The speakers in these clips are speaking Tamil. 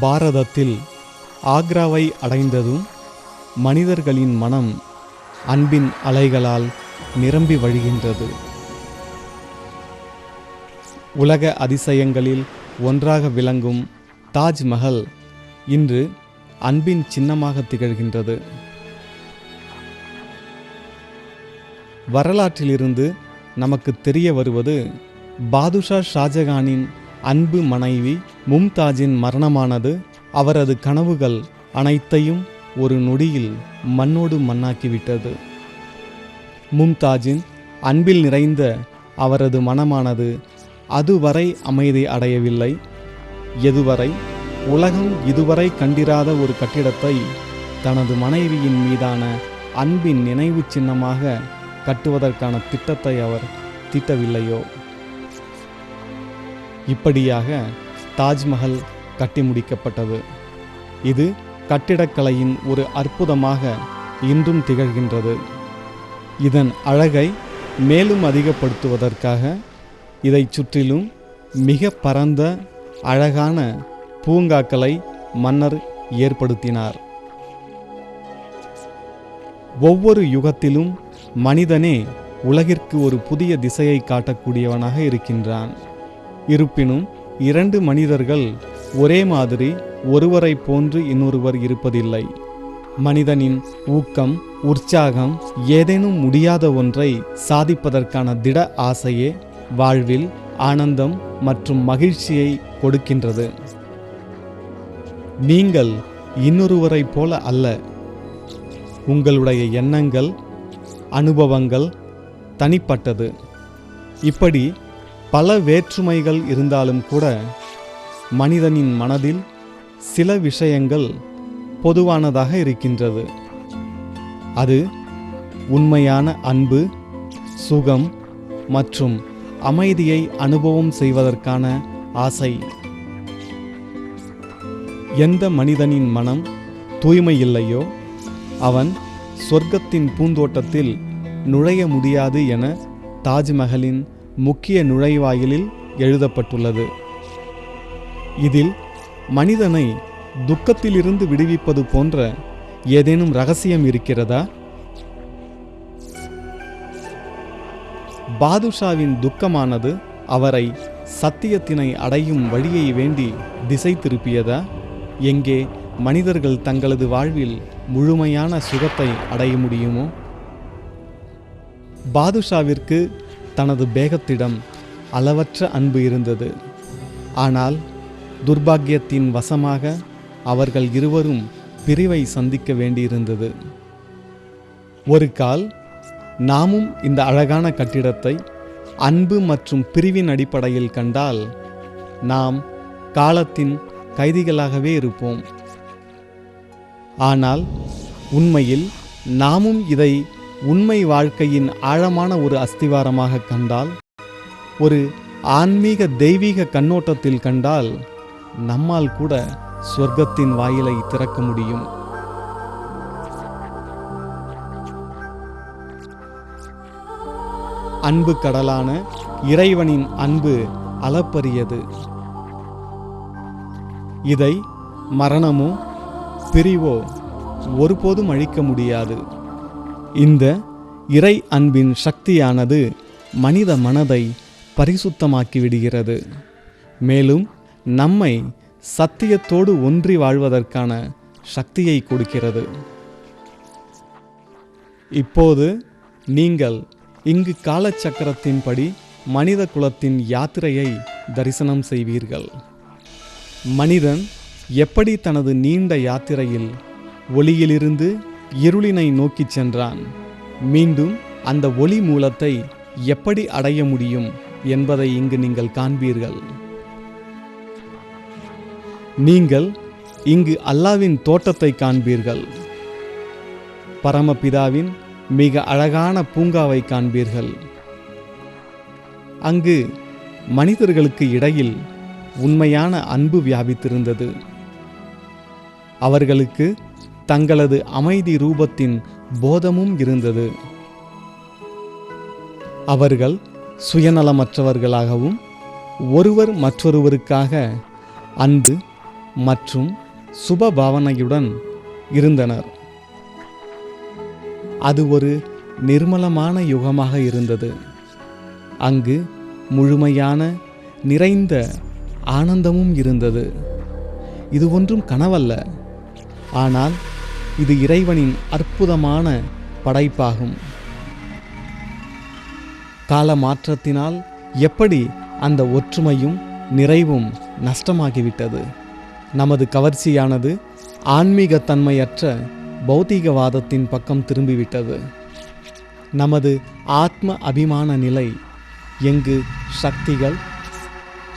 பாரதத்தில் ஆக்ராவை அடைந்ததும் மனிதர்களின் மனம் அன்பின் அலைகளால் நிரம்பி வழிகின்றது. உலக அதிசயங்களில் ஒன்றாக விளங்கும் தாஜ்மஹல் இன்று அன்பின் சின்னமாக திகழ்கின்றது. வரலாற்றிலிருந்து நமக்கு தெரிய வருவது பாதுஷா ஷாஜகானின் அன்பு மனைவி மும்தாஜின் மரணமானது அவரது கனவுகள் அனைத்தையும் ஒரு நொடியில் மண்ணோடு மண்ணாக்கிவிட்டது. மும்தாஜின் அன்பில் நிறைந்த அவரது மனமானது அதுவரை அமைதி அடையவில்லை. எதுவரை? உலகம் இதுவரை கண்டிராத ஒரு கட்டிடத்தை தனது மனைவியின் மீதான அன்பின் நினைவு சின்னமாக கட்டுவதற்கான திட்டத்தை அவர் தீட்டவில்லையோ? இப்படியாக தாஜ்மஹல் கட்டி முடிக்கப்பட்டது. இது கட்டிடக்கலையின் ஒரு அற்புதமாக இன்றும் திகழ்கின்றது. இதன் அழகை மேலும் அதிகப்படுத்துவதற்காக இதைச் சுற்றிலும் மிக பரந்த அழகான பூங்காக்களை மன்னர் ஏற்படுத்தினார். ஒவ்வொரு யுகத்திலும் மனிதனே உலகிற்கு ஒரு புதிய திசையை காட்டக்கூடியவனாக இருக்கின்றான். இருப்பினும் இரண்டு மனிதர்கள் ஒரே மாதிரி ஒருவரை போன்று இன்னொருவர் இருப்பதில்லை. மனிதனின் ஊக்கம் உற்சாகம் ஏதேனும் முடியாத ஒன்றை சாதிப்பதற்கான திட ஆசையே வாழ்வில் ஆனந்தம் மற்றும் மகிழ்ச்சியை கொடுக்கின்றது. நீங்கள் இன்னொருவரைப் போல அல்ல. உங்களுடைய எண்ணங்கள் அனுபவங்கள் தனிப்பட்டது. இப்படி பல வேற்றுமைகள் இருந்தாலும் கூட மனிதனின் மனதில் சில விஷயங்கள் பொதுவானதாக இருக்கின்றது. அது உண்மையான அன்பு சுகம் மற்றும் அமைதியை அனுபவம் செய்வதற்கான ஆசை. எந்த மனிதனின் மனம் தூய்மை இல்லையோ அவன் சொர்க்கத்தின் பூந்தோட்டத்தில் நுழைய முடியாது என தாஜ்மஹலின் முக்கிய நுழைவாயிலில் எழுதப்பட்டுள்ளது. இதில் மனிதனை துக்கத்திலிருந்து விடுவிப்பது போன்ற ஏதேனும் ரகசியம் இருக்கிறதா? பாதுஷாவின் துக்கமானது அவரை சத்தியத்தினை அடையும் வழியை வேண்டி திசை திருப்பியதா? எங்கே மனிதர்கள் தங்களது வாழ்வில் முழுமையான சுகத்தை அடைய முடியுமோ? பாதுஷாவிற்கு தனது பேகத்திடம் அளவற்ற அன்பு இருந்தது. ஆனால் துர்பாக்கியத்தின் வசமாக அவர்கள் இருவரும் பிரிவை சந்திக்க வேண்டியிருந்தது. ஒரு கால் நாமும் இந்த அழகான கட்டிடத்தை அன்பு மற்றும் பிரிவின் அடிப்படையில் கண்டால் நாம் காலத்தின் கைதிகளாகவே இருப்போம். ஆனால் உண்மையில் நாமும் இதை உண்மை வாழ்க்கையின் ஆழமான ஒரு அஸ்திவாரமாக கண்டால் ஒரு ஆன்மீக தெய்வீக கண்ணோட்டத்தில் கண்டால் நம்மால் கூட சொர்க்கத்தின் வாயிலை திறக்க முடியும். அன்பு கடலான இறைவனின் அன்பு அளப்பரியது. இதை மரணமோ பிரிவோ ஒருபோதும் அழிக்க முடியாது. இந்த இறை அன்பின் சக்தியானது மனித மனதை பரிசுத்தமாக்கி விடுகிறது மேலும் நம்மை சத்தியத்தோடு ஒன்றி வாழ்வதற்கான சக்தியை கொடுக்கிறது. இப்போது நீங்கள் இங்கு காலச்சக்கரத்தின்படி மனித குலத்தின் யாத்திரையை தரிசனம் செய்வீர்கள். மனிதன் எப்படி தனது நீண்ட யாத்திரையில் ஒளியிலிருந்து இருளினை நோக்கிச் சென்றான். மீண்டும் அந்த ஒளி மூலத்தை எப்படி அடைய முடியும் என்பதை இங்கு நீங்கள் காண்பீர்கள். நீங்கள் இங்கு அல்லாவின் தோட்டத்தை காண்பீர்கள். பரமபிதாவின் மிக அழகான பூங்காவை காண்பீர்கள். அங்கு மனிதர்களுக்கு இடையில் உண்மையான அன்பு வியாபித்திருந்தது. அவர்களுக்கு தங்களது அமைதி ரூபத்தின் போதமும் இருந்தது. அவர்கள் சுயநலமற்றவர்களாகவும் ஒருவர் மற்றொருவருக்காக அன்பு மற்றும் சுப பாவனையுடன் இருந்தனர். அது ஒரு நிர்மலமான யுகமாக இருந்தது. அங்கு முழுமையான நிறைந்த ஆனந்தமும் இருந்தது. இது ஒன்றும் கனவல்ல. ஆனால் இது இறைவனின் அற்புதமான படைப்பாகும். கால மாற்றத்தினால் எப்படி அந்த ஒற்றுமையும் நிறைவும் நஷ்டமாகிவிட்டது? நமது கவர்ச்சியானது ஆன்மீகத்தன்மையற்ற பௌத்திகவாதத்தின் பக்கம் திரும்பிவிட்டது. நமது ஆத்ம அபிமான நிலை எங்கு சக்திகள்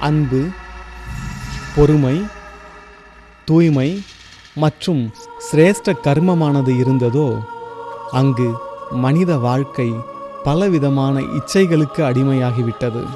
அன்பு பொறுமை தூய்மை மற்றும் சிரேஷ்ட கர்மமானது இருந்ததோ அங்கு மனித வாழ்க்கை பலவிதமான இச்சைகளுக்கு அடிமையாகிவிட்டது.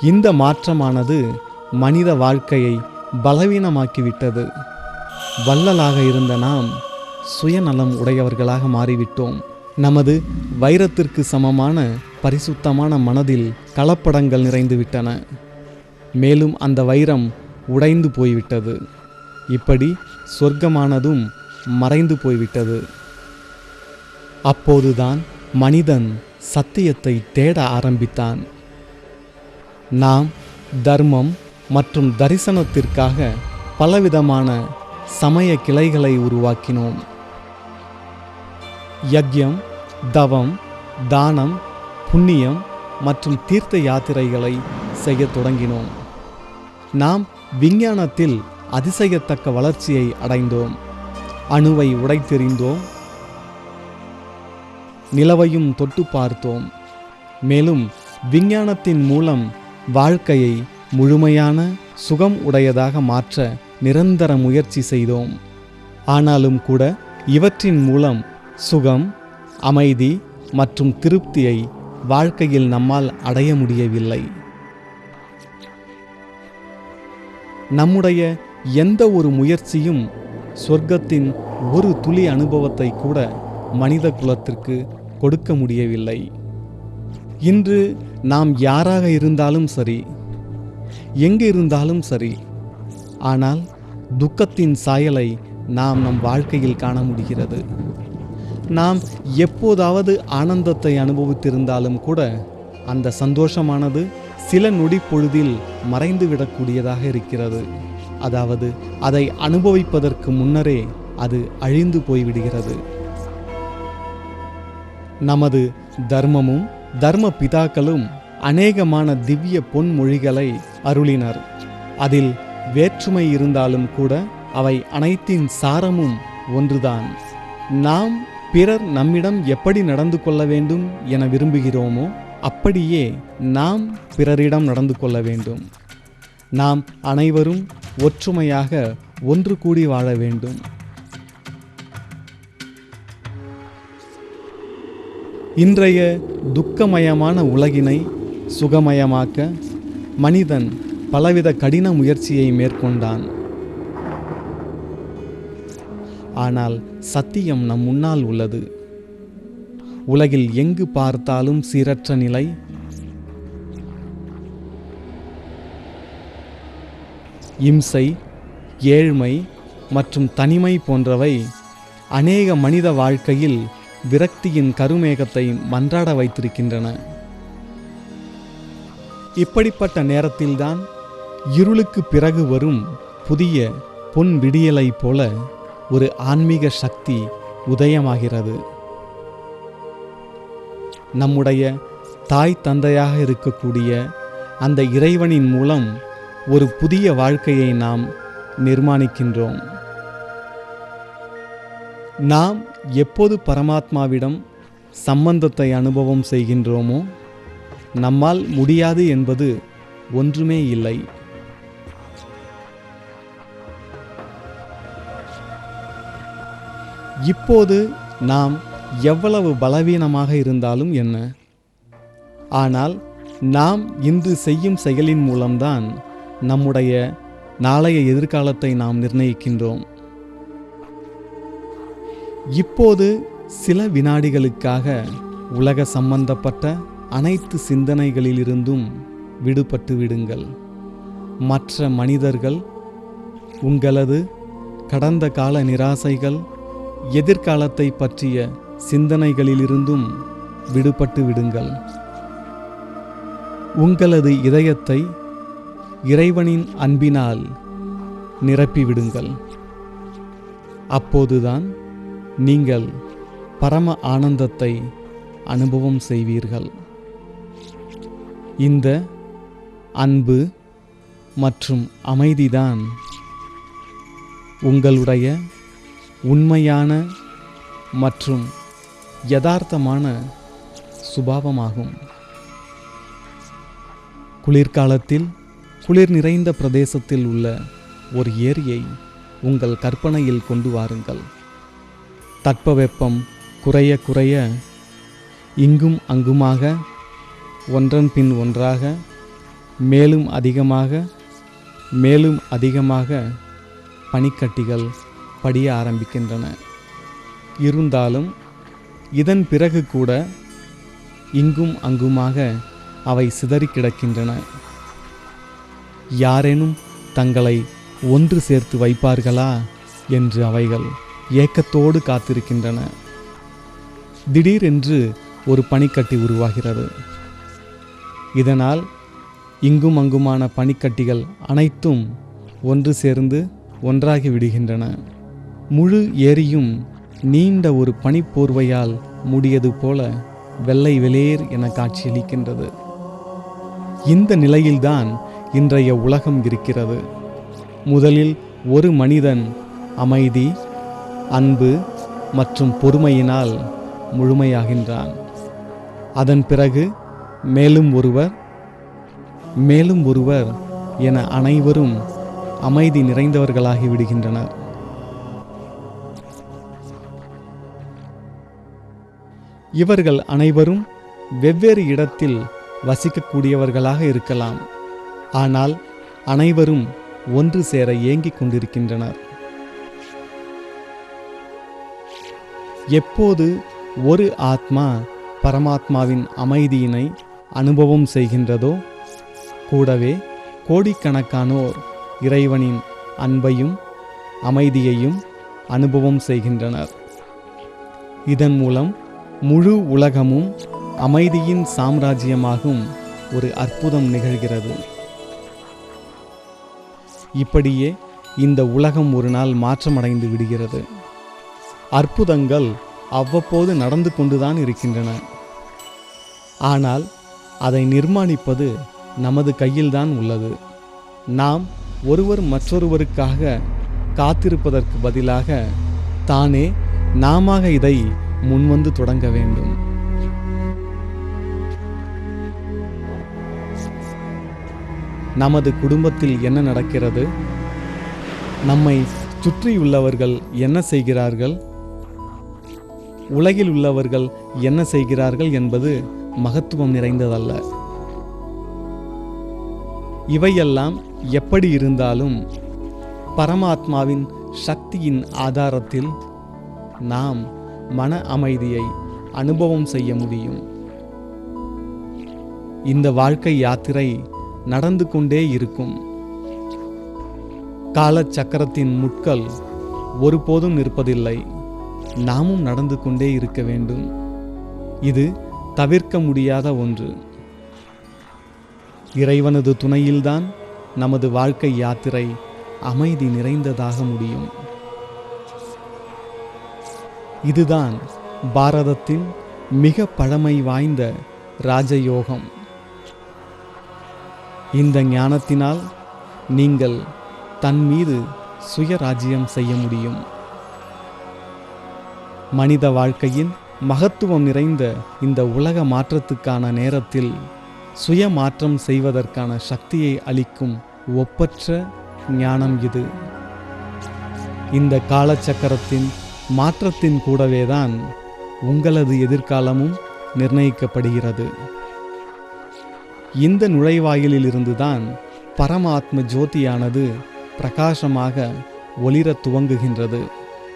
இந்த மாற்றமானது மனித வாழ்க்கையை பலவீனமாக்கிவிட்டது. வள்ளலாக இருந்த நாம் சுயநலம் உடையவர்களாக மாறிவிட்டோம். நமது வைரத்திற்கு சமமான பரிசுத்தமான மனதில் கலப்படங்கள் நிறைந்துவிட்டன. மேலும் அந்த வைரம் உடைந்து போய்விட்டது. இப்படி சொர்க்கமானதும் மறைந்து போய்விட்டது. அப்போதுதான் மனிதன் சத்தியத்தை தேட ஆரம்பித்தான். நாம் தர்மம் மற்றும் தரிசனத்திற்காக பலவிதமான சமய கிளைகளை உருவாக்கினோம். யக்யம் தவம் தானம் புண்ணியம் மற்றும் தீர்த்த யாத்திரைகளை செய்யத் தொடங்கினோம். நாம் விஞ்ஞானத்தில் அதிசயத்தக்க வளர்ச்சியை அடைந்தோம். அணுவை உடைத்தெறிந்தோம். நிலவையும் தொட்டு பார்த்தோம். மேலும் விஞ்ஞானத்தின் மூலம் வாழ்க்கையை முழுமையான சுகம் உடையதாக மாற்ற நிரந்தர முயற்சி செய்தோம். ஆனாலும் கூட இவற்றின் மூலம் சுகம் அமைதி மற்றும் திருப்தியை வாழ்க்கையில் நம்மால் அடைய முடியவில்லை. நம்முடைய எந்த ஒரு முயற்சியும் சொர்க்கத்தின் ஒரு துளி அனுபவத்தை கூட மனித குலத்திற்கு கொடுக்க முடியவில்லை. இன்று நாம் யாராக இருந்தாலும் சரி எங்கு இருந்தாலும் சரி ஆனால் துக்கத்தின் சாயலை நாம் நம் வாழ்க்கையில் காண முடிகிறது. நாம் எப்போதாவது ஆனந்தத்தை அனுபவித்திருந்தாலும் கூட அந்த சந்தோஷமானது சில நொடி பொழுதில் மறைந்து விடக்கூடியதாக இருக்கிறது. அதாவது அதை அனுபவிப்பதற்கு முன்னரே அது அழிந்து போய்விடுகிறது. நமது தர்மமும் தர்ம பிதாக்களும் அநேகமான திவ்ய பொன்மொழிகளை அருளினர். அதில் வேற்றுமை இருந்தாலும் கூட அவை அனைத்தின் சாரமும் ஒன்றுதான். நாம் பிறர் நம்மிடம் எப்படி நடந்து கொள்ள வேண்டும் என விரும்புகிறோமோ அப்படியே நாம் பிறரிடம் நடந்து கொள்ள வேண்டும். நாம் அனைவரும் ஒற்றுமையாக ஒன்று கூடி வாழ வேண்டும். இன்றைய துக்கமயமான உலகினை சுகமயமாக்க மனிதன் பலவித கடின முயற்சியை மேற்கொண்டான். ஆனால் சத்தியம் நம் முன்னால் உள்ளது. உலகில் எங்கு பார்த்தாலும் சீரற்ற நிலை? இம்சை ஏழ்மை மற்றும் தனிமை போன்றவை அநேக மனித வாழ்க்கையில் விரக்தியின் கருமேகத்தை மன்றாட வைத்திருக்கின்றன. இப்படிப்பட்ட நேரத்தில்தான் இருளுக்கு பிறகு வரும் புதிய பொன் விடியலை போல ஒரு ஆன்மீக சக்தி உதயமாகிறது. நம்முடைய தாய் தந்தையாக இருக்கக்கூடிய அந்த இறைவனின் மூலம் ஒரு புதிய வாழ்க்கையை நாம் நிர்மாணிக்கின்றோம். நாம் எப்போது பரமாத்மாவிடம் சம்பந்தத்தை அனுபவம் செய்கின்றோமோ நம்மால் முடியாது என்பது ஒன்றுமே இல்லை. இப்போது நாம் எவ்வளவு பலவீனமாக இருந்தாலும் என்ன? ஆனால் நாம் இன்று செய்யும் செயலின் மூலம்தான் நம்முடைய நாளைய எதிர்காலத்தை நாம் நிர்ணயிக்கின்றோம். இப்போது சில வினாடிகளுக்காக உலக சம்பந்தப்பட்ட அனைத்து சிந்தனைகளிலிருந்தும் விடுபட்டு விடுங்கள். மற்ற மனிதர்கள் உங்களது கடந்த கால நிராசைகள் எதிர்காலத்தை பற்றிய சிந்தனைகளிலிருந்தும் விடுபட்டு விடுங்கள். உங்களது இதயத்தை இறைவனின் அன்பினால் நிரப்பிவிடுங்கள் அப்போதுதான் நீங்கள் பரம ஆனந்தத்தை அனுபவம் செய்வீர்கள். இந்த அன்பு மற்றும் அமைதிதான் உங்களுடைய உண்மையான மற்றும் யதார்த்தமான சுபாவமாகும். குளிர்காலத்தில் குளிர் நிறைந்த பிரதேசத்தில் உள்ள ஒரு ஏரியை உங்கள் கற்பனையில் கொண்டு வாருங்கள். தட்பவெப்பம் குறைய குறைய இங்கும் அங்குமாக ஒன்றன் பின் ஒன்றாக மேலும் அதிகமாக மேலும் அதிகமாக பனிக்கட்டிகள் படிய ஆரம்பிக்கின்றன. இருந்தாலும் இதன் பிறகு கூட இங்கும் அங்குமாக அவை சிதறி கிடக்கின்றன. யாரேனும் தங்களை ஒன்று சேர்த்து வைப்பார்களா என்று அவைகள் ஏக்கத்தோடு காத்திருக்கின்றன. திடீரென்று ஒரு பனிக்கட்டி உருவாகிறது. இதனால் இங்கும் அங்குமான பனிக்கட்டிகள் அனைத்தும் ஒன்று சேர்ந்து ஒன்றாகி விடுகின்றன. முழு ஏரியும் நீண்ட ஒரு பனிப்போர்வையால் மூடியது போல வெள்ளை வெளியேர் என காட்சியளிக்கின்றது. இந்த நிலையில்தான் இன்றைய உலகம் இருக்கிறது. முதலில் ஒரு மனிதன் அமைதி அன்பு மற்றும் பொறுமையினால் முழுமையாகின்றான். அதன் பிறகு மேலும் ஒருவர் மேலும் ஒருவர் என அனைவரும் அமைதி நிறைந்தவர்களாகி விடுகின்றனர். இவர்கள் அனைவரும் வெவ்வேறு இடத்தில் வசிக்கக்கூடியவர்களாக இருக்கலாம். ஆனால் அனைவரும் ஒன்று சேர ஏங்கிக் கொண்டிருக்கின்றனர். எப்போது ஒரு ஆத்மா பரமாத்மாவின் அமைதியினை அனுபவம் செய்கின்றதோ கூடவே கோடிக்கணக்கானோர் இறைவனின் அன்பையும் அமைதியையும் அனுபவம் செய்கின்றனர். இதன் மூலம் முழு உலகமும் அமைதியின் சாம்ராஜ்யமாகும் ஒரு அற்புதம் நிகழ்கிறது. இப்படியே இந்த உலகம் ஒரு நாள் மாற்றமடைந்து விடுகிறது. அற்புதங்கள் அவ்வப்போது நடந்து கொண்டுதான் இருக்கின்றன. ஆனால் அதை நிர்மாணிப்பது நமது கையில்தான் உள்ளது. நாம் ஒருவர் மற்றொருவருக்காக காத்திருப்பதற்கு பதிலாக தானே நாம இதை முன்வந்து தொடங்க வேண்டும். நமது குடும்பத்தில் என்ன நடக்கிறது? நம்மை சுற்றியுள்ளவர்கள் என்ன செய்கிறார்கள்? உலகில் உள்ளவர்கள் என்ன செய்கிறார்கள் என்பது மகத்துவம் நிறைந்ததல்ல. இவையெல்லாம் எப்படி இருந்தாலும் பரமாத்மாவின் சக்தியின் ஆதாரத்தில் நாம் மன அமைதியை அனுபவம் செய்ய முடியும். இந்த வாழ்க்கை யாத்திரை நடந்து கொண்டே இருக்கும். காலச்சக்கரத்தின் முட்கள் ஒருபோதும் நிற்பதில்லை. நாமும் நடந்து கொண்டே இருக்க வேண்டும். இது தவிர்க்க முடியாத ஒன்று. இறைவனது துணையில்தான் நமது வாழ்க்கை யாத்திரை அமைதி நிறைந்ததாக முடியும். இதுதான் பாரதத்தின் மிக பழமை வாய்ந்த ராஜயோகம். இந்த ஞானத்தினால் நீங்கள் தன் மீது சுயராஜ்யம் செய்ய முடியும். மனித வாழ்க்கையின் மகத்துவம் நிறைந்த இந்த உலக மாற்றத்துக்கான நேரத்தில் சுய மாற்றம் செய்வதற்கான சக்தியை அளிக்கும் ஒப்பற்ற ஞானம் இது. இந்த காலச்சக்கரத்தின் மாற்றத்தின் கூடவேதான் உங்களது எதிர்காலமும் நிர்ணயிக்கப்படுகிறது. இந்த நுழைவாயிலிருந்துதான் பரமாத்ம ஜோதியானது பிரகாசமாக ஒளிரத் துவங்குகின்றது.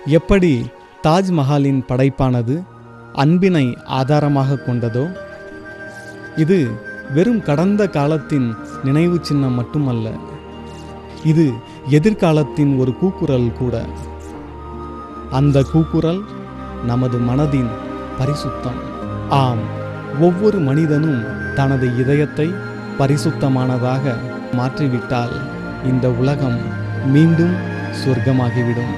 எப்படி தாஜ்மஹாலின் படைப்பானது அன்பினை ஆதாரமாக கொண்டதோ? இது வெறும் கடந்த காலத்தின் நினைவு சின்னம் மட்டுமல்ல இது எதிர்காலத்தின் ஒரு கூக்குரல் கூட. அந்த கூக்குரல் நமது மனதின் பரிசுத்தம். ஆம் ஒவ்வொரு மனிதனும் தனது இதயத்தை பரிசுத்தமானதாக மாற்றிவிட்டால் இந்த உலகம் மீண்டும் சொர்க்கமாகிவிடும்.